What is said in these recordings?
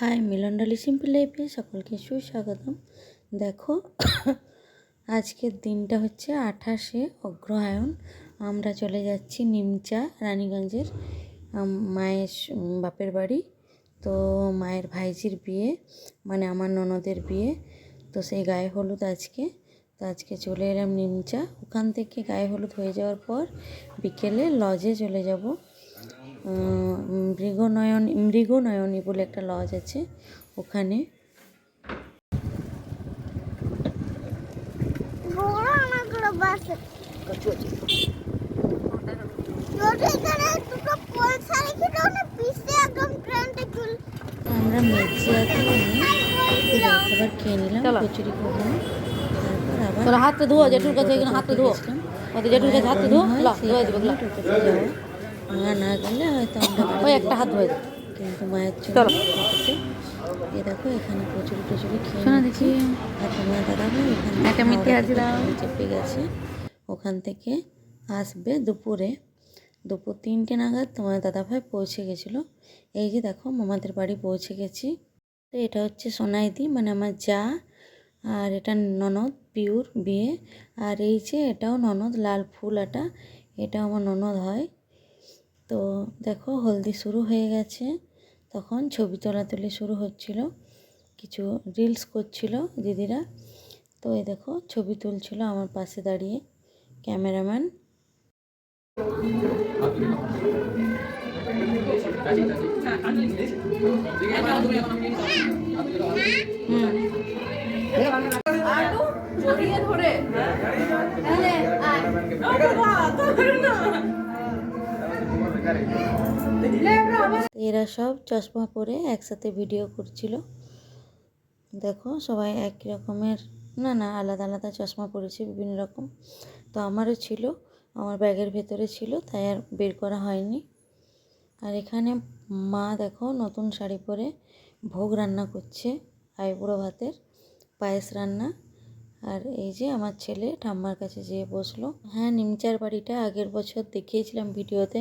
High মিলনডালি simple লাইফে সকলকে সুস্বাগতম। দেখো, আজকের দিনটা হচ্ছে আঠাশে অগ্রহায়ণ। আমরা চলে যাচ্ছি নিমচা, রানীগঞ্জের মায়ের বাপের বাড়ি। তো মায়ের ভাইজির বিয়ে মানে আমার ননদের বিয়ে। তো সেই গায়ে হলুদ আজকে। তো আজকে চলে এলাম নিমচা। ওখান থেকে গায়ে হলুদ হয়ে যাওয়ার পর বিকেলে লজে চলে যাব। মৃগনয়নী মৃগনয়নী বলে একটা লজ আছে ওখানে। আমরা মেজিয়াতে খাবার খেয়ে নিলাম কচুরি খাব তারপর আবার তোরা হাতটা ধোয়া জেঠুর কাছে হাতটা ধোয়া। জেঠুর কাছে হাতটা ধোয়া। ধোয়া মা না গেলে হয়তো আমরা ওই একটা হাত ধোয়া কিন্তু মায়ের চলো। এ দেখো এখানে কচুরি টচুরি খেয়ে শোনা দেখি। আর তোমার দাদা ভাই এখানে একটা মিথ্যে হাওড়া হাসি থেকে দাও। ট্রেন চেপে গেছে। ওখান থেকে আসবে দুপুরে। দুপুর তিনটে নাগাদ তোমার দাদা ভাই পৌঁছে গেছিল। এই যে দেখো মামাদের বাড়ি পৌঁছে গেছি। তো এটা হচ্ছে সোনাইদি মানে আমার যা। আর এটা ননদ পিউর বিয়ে। আর এই যে এটাও ননদ লাল ফুল এটা এটা আমার ননদ হয়। তো দেখো হলদি শুরু হয়ে গেছে। তখন ছবি তোলাতুলি শুরু হচ্ছিল। কিছু রিলস করছিল দিদিরা। তো এই দেখো ছবি তুলছিল আমার পাশে দাঁড়িয়ে ক্যামেরাম্যান এরা সব চশমা পরে একসাথে ভিডিও করছিল। দেখো, সবাই একই রকমের, না না, আলাদা আলাদা চশমা পরেছে, বিভিন্ন রকম। তো আমারও ছিল, আমার ব্যাগের ভেতরে ছিল, তাই আর বের করা হয়নি। আর এখানে মা, দেখো, নতুন শাড়ি পরে ভোগ রান্না করছে, আইবুড়ো ভাতের পায়েস রান্না। আর এই যে আমার ছেলে ঠাম্মার কাছে যেয়ে বসল। হ্যাঁ নিমচার বাড়িটা আগের বছর দেখিয়েছিলাম ভিডিওতে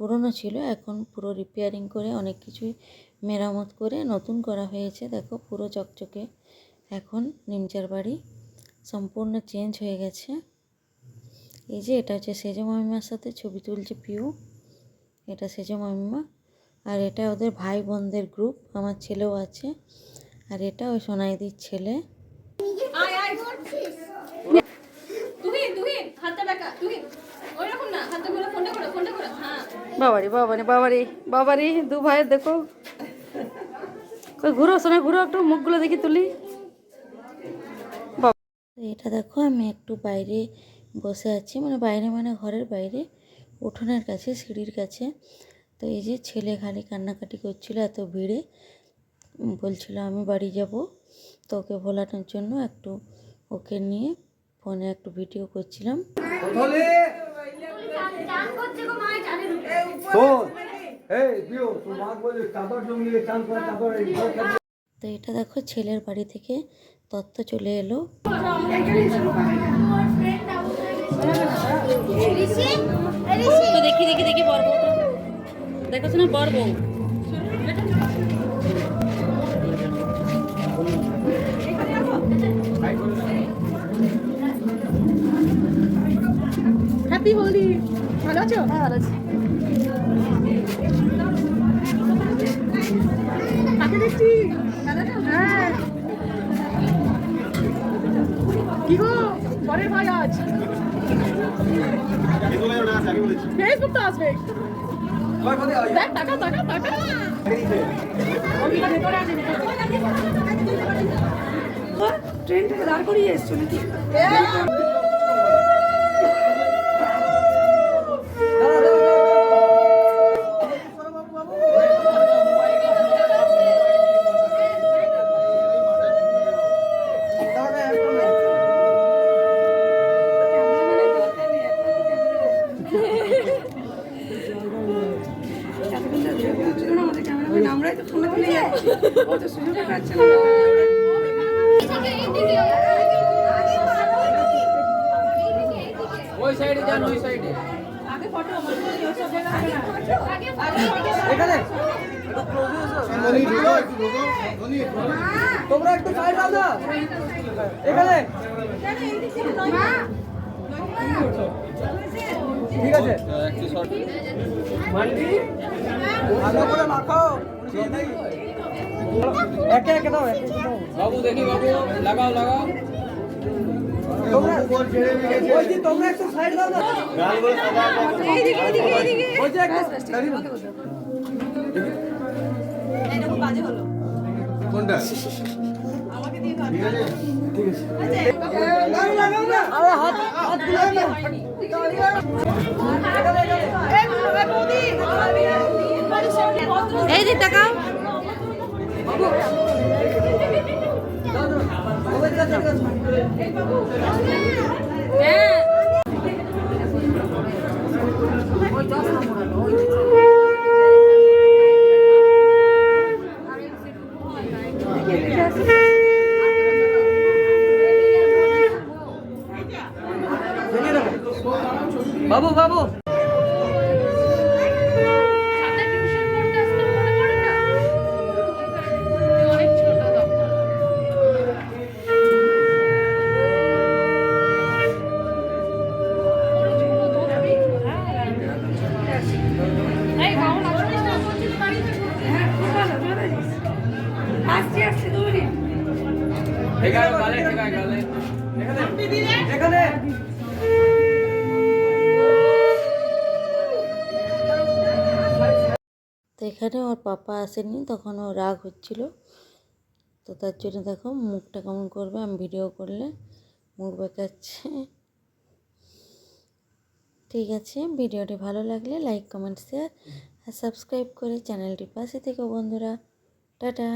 পুরনো ছিল, এখন পুরো রিপেয়ারিং করে অনেক কিছুই মেরামত করে নতুন করা হয়েছে। দেখো, পুরো চকচকে। এখন নিমচার বাড়ি সম্পূর্ণ চেঞ্জ হয়ে গেছে। এই যে, এটা হচ্ছে সেজো মামিমার সাথে ছবি তুলছে পিউ। এটা সেজো মামিমা। আর এটা ওদের ভাই বোনদের গ্রুপ আমার ছেলেও আছে। আর এটা ওই সোনাইদির ছেলে। তুহিন তুহিন, হাতটা বেঁকা তুহিন ওই রকম না হাতটা ঘুরে ফোনটা করে ফোনটা করে হ্যাঁ বাবারি বাবারি বাবারি বাবারি দু ভাইয়ের দেখো। ঘুরো শোনা ঘুরো একটু মুখগুলো দেখি তুলি। এটা দেখো আমি একটু বাইরে বসে আছি মানে বাইরে মানে ঘরের বাইরে উঠোনের কাছে সিঁড়ির কাছে। তো এই যে ছেলে খালি কান্নাকাটি করছিল এত ভিড়ে। বলছিল আমি বাড়ি যাব তো ওকে ভোলানোর জন্য একটু ওকে নিয়ে ফোনে একটু ভিডিও করছিলাম। তো এটা দেখো ছেলের বাড়ি থেকে তত্ত্ব চলে এলো। দেখি দেখি দেখি বর বউটা দেখো শোনা বর বউ। হ্যাপি হোলি ভালো আছো? হ্যাঁ ভালো আছি। কি গো? পরের ভাই আজ। ফেসবুক তো আসবে। কয় বলে আয় দেখ টাকা টাকা টাকা। ট্রেনটাকে দাঁড় করিয়ে এসছো নাকি? ও পাচ্ছে ওই সাইডে যান ওই সাইডে। আগে ফটো আমার ওই সব জায়গায় হবে না। এখানে? তোমরা একটু সাইড দাও। না এখানে? ঠিক আছে। ভালো করে মাখাও। একে একে দাও একে দাও। বাবু দেখি বাবু লাগাও লাগাও। তোমরা ওই যে তোমরা একটু সাইড দাও না? ওই যে একটু দাঁড়িয়ে দাও। কোনটা? ঠিক আছে আরে হাত হাতগুলো না এই দিক তাকাও বাবু বাবু। তো এখানে ওর পাপা আসেনি, তখন ও রাগ হচ্ছিল। তো তার জন্য দেখো মুখটা কেমন করবে, আমি ভিডিও করলে মুখ বেঁকাচ্ছে। ঠিক আছে, ভিডিওটি ভালো লাগলে লাইক কমেন্ট শেয়ার আর সাবস্ক্রাইব করে চ্যানেলটির পাশে থেকে বন্ধুরা। টাটা।